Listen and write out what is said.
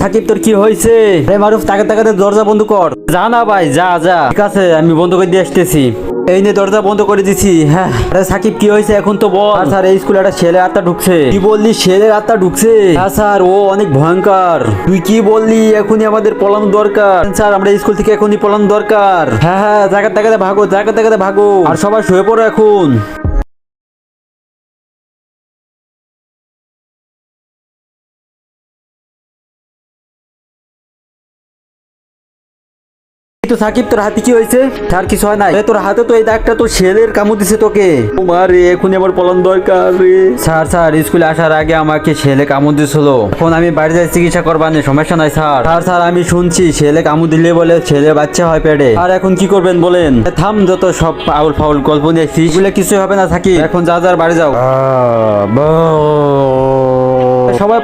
সাকিব, তোর কি হয়েছে? রে মারুফ তাকে তাকাতে দরজা বন্ধ কর। যা না ভাই, যা যা। ঠিক আছে, আমি বন্ধ করে দিয়ে আসতেছি। এই নে, দরজা বন্ধ করে দিছি। হ্যাঁ। সাকিব, কি হয়েছে এখন তো বল? স্যার, এই স্কুলে একটা ছেলে আত্মা ঢুকছে। কি বললি? ছেলের আত্মা ঢুকছে? স্যার, ও অনেক ভয়ঙ্কর। তুই কি বললি? এখনই আমাদের পলানো দরকার। স্যার, আমরা স্কুল থেকে এখনই পলানো দরকার। হ্যাঁ হ্যাঁ জায়গা জায়গাতে ভাগো জায়গা জায়গাতে ভাগো। আর সবাই শুয়ে পড়ো এখন। তো সাকিব তোর হাতে কি হয়েছে? তার কিছু হয় নাই। তোর হাতে তো এই দাগটা ছেলের কামড় দিছে তোকে। তোমার রে এখনই আমার পলন দরকার রে। স্যার স্যার স্কুলে আসার আগে আমাকে কামড় দিছিল। এখন আমি বাড়ি যাই চিকিৎসা করবানি সমস্যা নাই স্যার। স্যার স্যার আমি শুনছি ছেলে কামড় দিলে বলে ছেলে বাচ্চা হয় পেটে। আর এখন কি করবেন বলেন? থাম যত সব পাউল ফাউল গল্প নিয়ে এগুলো কিছু হবে না সাকিব। এখন যা যার বাড়ি যাও। সবাই